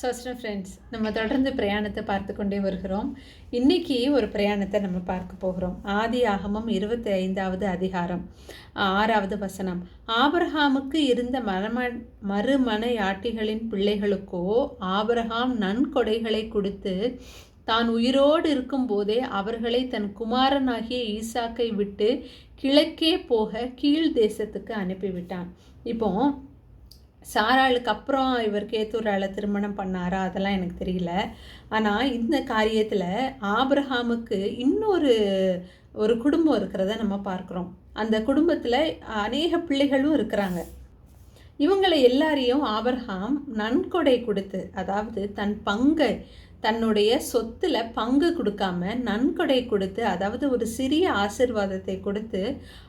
சோஸ்டம் friends நம்ம தொடர்ந்து பிரயாணத்தை பார்த்து கொண்டே வருகிறோம். இன்றைக்கி ஒரு பிரயாணத்தை நம்ம பார்க்க போகிறோம். ஆதி ஆகமம் இருபத்தி ஐந்தாவது அதிகாரம் ஆறாவது வசனம். ஆபரஹாமுக்கு இருந்த மரம மறுமனையாட்டிகளின் பிள்ளைகளுக்கோ ஆபரஹாம் நன்கொடைகளை கொடுத்து தான் உயிரோடு இருக்கும்போதே அவர்களை தன் குமாரனாகிய ஈசாக்கை விட்டு கிழக்கே போக கீழ் தேசத்துக்கு அனுப்பிவிட்டான். இப்போ சாராளுக்கு அப்புறம் இவர் கேத்தூரால திருமணம் பண்ணாரா? அதெல்லாம் எனக்கு தெரியல. ஆனால் இந்த காரியத்தில் ஆபிரஹாமுக்கு இன்னொரு ஒரு குடும்பம் இருக்கிறத நம்ம பார்க்குறோம். அந்த குடும்பத்தில் அநேக பிள்ளைகளும் இருக்கிறாங்க. இவங்களை எல்லாரையும் ஆபர்ஹாம் நன்கொடை கொடுத்து அதாவது தன் பங்கை தன்னுடைய சொத்தில் பங்கு கொடுக்காம நன்கொடை கொடுத்து அதாவது ஒரு சிறிய ஆசிர்வாதத்தை கொடுத்து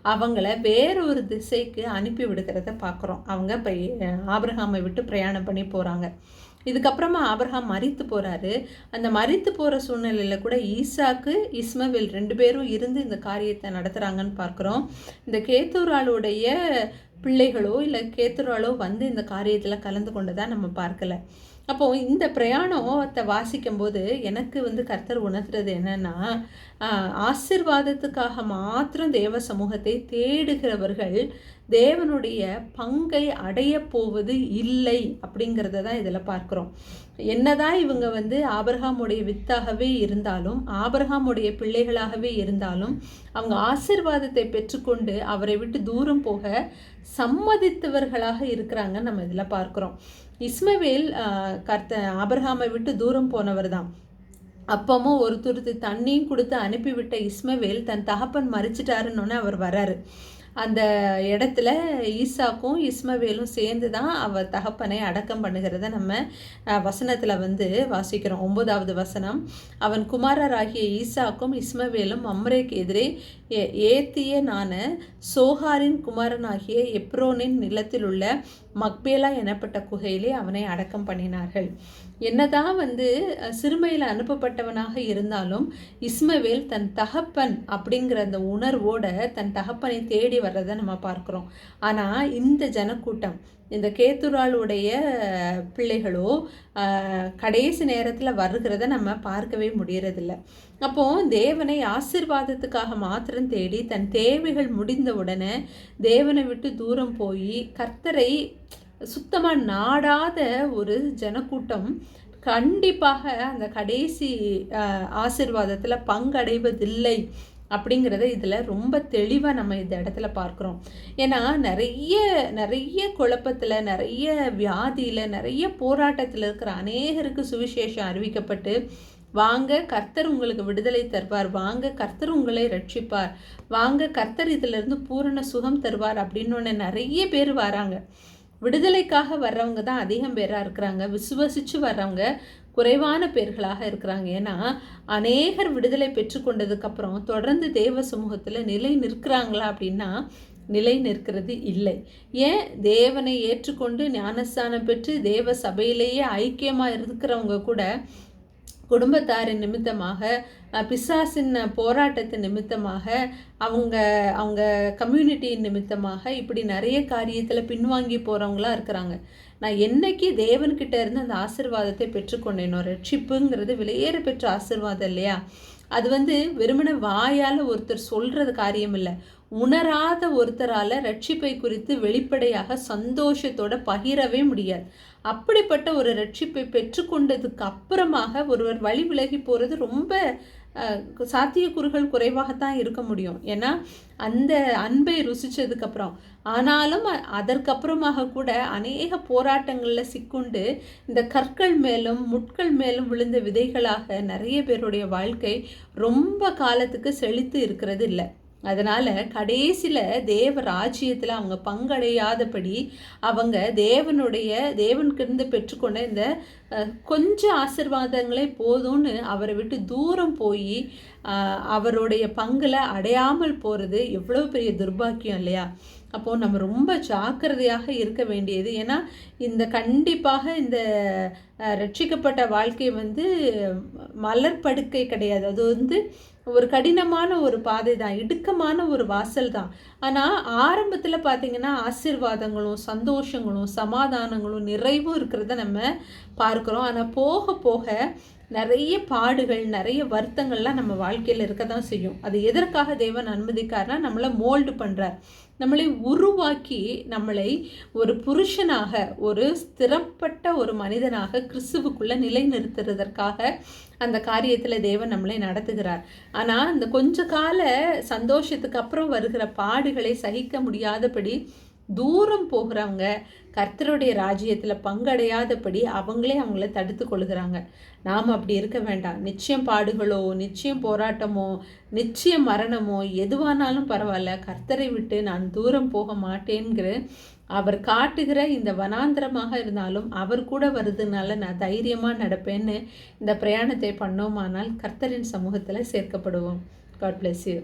அவங்கள வேறொரு திசைக்கு அனுப்பி விடுகிறத பார்க்குறோம் அவங்க இப்போ ஆபிரகாமை விட்டு பிரயாணம் பண்ணி போகிறாங்க இதுக்கப்புறமா ஆபிரகாம் மறித்து போகிறாரு அந்த மறித்து போகிற சூழ்நிலையில் கூட ஈசாக்கு இஸ்மவேல் ரெண்டு பேரும் இருந்து இந்த காரியத்தை நடத்துகிறாங்கன்னு பார்க்குறோம். இந்த கேத்தூராளுடைய பிள்ளைகளோ இல்லை கேத்துராளோ வந்து இந்த காரியத்தில் கலந்து கொண்டதாக நம்ம பார்க்கல. அப்போது இந்த பிரயாணத்தை வாசிக்கும்போது எனக்கு வந்து கர்த்தர் உணர்த்துறது என்னென்னா ஆசிர்வாதத்துக்காக மாத்திரம் தேவ சமூகத்தை தேடுகிறவர்கள் தேவனுடைய பங்கை அடைய போவது இல்லை அப்படிங்கிறத தான் இதில் பார்க்குறோம். என்னதான் இவங்க வந்து ஆபர்ஹாமுடைய வித்தாகவே இருந்தாலும் ஆபர்ஹாமுடைய பிள்ளைகளாகவே இருந்தாலும் அவங்க ஆசிர்வாதத்தை பெற்றுக்கொண்டு அவரை விட்டு தூரம் போக சம்மதித்தவர்களாக இருக்கிறாங்க நம்ம இதில் பார்க்குறோம். இஸ்மவேல் கர்த்த ஆபர்ஹாமை விட்டு தூரம் போனவர் தான். அப்பமும் ஒரு துருத்து தண்ணியும் கொடுத்து அனுப்பிவிட்ட இஸ்மவேல் தன் தகப்பன் மறிச்சிட்டாருன்னு அவர் வராரு. அந்த இடத்துல ஈசாக்கும் இஸ்மவேலும் சேர்ந்து தான் அவர் தகப்பனை அடக்கம் பண்ணுகிறத நம்ம வசனத்தில் வந்து வாசிக்கிறோம். ஒன்பதாவது வசனம். அவன் குமாரராகிய ஈசாக்கும் இஸ்மவேலும் அம்ரேக்கு எதிரே ஏத்தியனான சோஹாரின் குமாரனாகிய எப்ரோனின் நிலத்தில் உள்ள மக்பேலா எனப்பட்ட குகையிலே அவனை அடக்கம் பண்ணினார்கள். என்னதான் வந்து சிறுமையில் அனுப்பப்பட்டவனாக இருந்தாலும் இஸ்மவேல் தன் தகப்பன் அப்படிங்கிற அந்த உணர்வோட தன் தகப்பனை தேடி வர்றதை நம்ம பார்க்குறோம். ஆனால் இந்த ஜனக்கூட்டம் இந்த கேத்துராளுடைய பிள்ளைகளோ கடைசி நேரத்தில் வருகிறத நம்ம பார்க்கவே முடியறதில்ல. அப்போ தேவனை ஆசிர்வாதத்துக்காக மாத்திரம் தேடி தன் தேவைகள் முடிந்த உடனே தேவனை விட்டு தூரம் போய் கர்த்தரை சுத்தமாக நாடாத ஒரு ஜனக்கூட்டம் கண்டிப்பாக அந்த கடைசி ஆசிர்வாதத்தில் பங்கடைவதில்லை. அப்படிங்கிறத இதில் ரொம்ப தெளிவாக நம்ம இந்த இடத்துல பார்க்குறோம். ஏன்னா நிறைய நிறைய குழப்பத்தில் நிறைய வியாதியில் நிறைய போராட்டத்தில் இருக்கிற அநேகருக்கு சுவிசேஷம் அறிவிக்கப்பட்டு வாங்க கர்த்தர் உங்களுக்கு விடுதலை தருவார். வாங்க கர்த்தர் உங்களை ரட்சிப்பார். வாங்க கர்த்தர் இதிலிருந்து பூரண சுகம் தருவார். அப்படின்னு நிறைய பேர் வராங்க. விடுதலைக்காக வர்றவங்க தான் அதிகம் பேராக இருக்கிறாங்க. விசுவசித்து வர்றவங்க குறைவான பேர்களாக இருக்கிறாங்க. ஏன்னா அநேகர் விடுதலை பெற்றுக்கொண்டதுக்கப்புறம் தொடர்ந்து தேவ சமூகத்தில் நிலை நிற்கிறாங்களா அப்படின்னா நிலை நிற்கிறது இல்லை. ஏன்? தேவனை ஏற்றுக்கொண்டு ஞானஸ்தானம் பெற்று தேவ சபையிலேயே ஐக்கியமாக இருக்கிறவங்க கூட குடும்பத்தாரின் நிமித்தமாக பிசாசின் போராட்டத்தின் நிமித்தமாக அவங்க அவங்க கம்யூனிட்டியின் நிமித்தமாக இப்படி நிறைய காரியத்தில் பின்வாங்கி போகிறவங்களாம் இருக்கிறாங்க. நான் என்னைக்கு தேவன்கிட்ட இருந்து அந்த ஆசிர்வாதத்தை பெற்றுக்கொண்டேனோ ரட்சிப்புங்கிறது விலையேற பெற்ற ஆசிர்வாதம் இல்லையா? அது வந்து வெறுமன வாயால் ஒருத்தர் சொல்கிறது காரியம் இல்லை உணராத ஒருத்தரால் ரட்சிப்பை குறித்து வெளிப்படையாக சந்தோஷத்தோட பகிரவே முடியாது. அப்படிப்பட்ட ஒரு ரட்சிப்பை பெற்றுக்கொண்டதுக்கு அப்புறமாக ஒருவர் வழி விலகி போகிறது ரொம்ப சாத்தியக்கூறுகள் குறைவாகத்தான் இருக்க முடியும். ஏன்னா அந்த அன்பை ருசித்ததுக்கப்புறம் ஆனாலும் அதற்கப்புறமாக கூட அநேக போராட்டங்களில் சிக்குண்டு இந்த கற்கள் மேலும் முட்கள் மேலும் விழுந்த விதைகளாக நிறைய பேருடைய வாழ்க்கை ரொம்ப காலத்துக்கு செழித்து இருக்கிறது இல்லை. அதனால் கடைசியில் தேவ ராஜ்யத்தில் அவங்க பங்கடையாதபடி அவங்க தேவனுடைய தேவனுக்கிருந்து பெற்றுக்கொண்ட இந்த கொஞ்சம் ஆசிர்வாதங்களே போதும்னு அவரை விட்டு தூரம் போய் அவருடைய பங்கில் அடையாமல் போகிறது எவ்வளோ பெரிய துர்பாக்கியம் இல்லையா? அப்போது நம்ம ரொம்ப ஜாக்கிரதையாக இருக்க வேண்டியது. ஏன்னா இந்த கண்டிப்பாக இந்த ரட்சிக்கப்பட்ட வாழ்க்கை வந்து மலர் படுக்கை கிடையாது. அது வந்து ஒரு கடினமான ஒரு பாதை தான் இடுக்கமான ஒரு வாசல் தான். ஆனால் ஆரம்பத்தில் பார்த்தீங்கன்னா ஆசீர்வாதங்களும் சந்தோஷங்களும் சமாதானங்களும் நிறைவும் இருக்கிறத நம்ம பார்க்குறோம். ஆனால் போக போக நிறைய பாடுகள் நிறைய வருத்தங்கள்லாம் நம்ம வாழ்க்கையில் இருக்க தான் செய்யும். அது எதற்காக தேவன் அனுமதிக்காருனா நம்மளை மோல்டு பண்ணுறார் நம்மளை உருவாக்கி நம்மளை ஒரு புருஷனாக ஒரு ஸ்திரப்பட்ட ஒரு மனிதனாக கிறிஸ்துவுக்குள்ளே நிலைநிறுத்துறதற்காக அந்த காரியத்தில் தேவன் நம்மளை நடத்துகிறார். ஆனால் இந்த கொஞ்ச கால சந்தோஷத்துக்கு அப்புறம் வருகிற பாடுகளை சகிக்க முடியாதபடி தூரம் போகிறவங்க கர்த்தருடைய ராஜ்யத்தில் பங்கடையாதபடி அவங்களே அவங்கள தடுத்து கொள்கிறாங்க. நாம் அப்படி இருக்க வேண்டாம். நிச்சயம் பாடுகளோ நிச்சயம் போராட்டமோ நிச்சயம் மரணமோ எதுவானாலும் பரவாயில்ல. கர்த்தரை விட்டு நான் தூரம் போக மாட்டேங்கிற அவர் காட்டுகிற இந்த வனாந்திரமாக இருந்தாலும் அவர் கூட வருதுனால நான் தைரியமாக நடப்பேன்னு இந்த பிரயாணத்தை பண்ணோமானால் கர்த்தரின் சமூகத்தில் சேர்க்கப்படுவோம். God bless you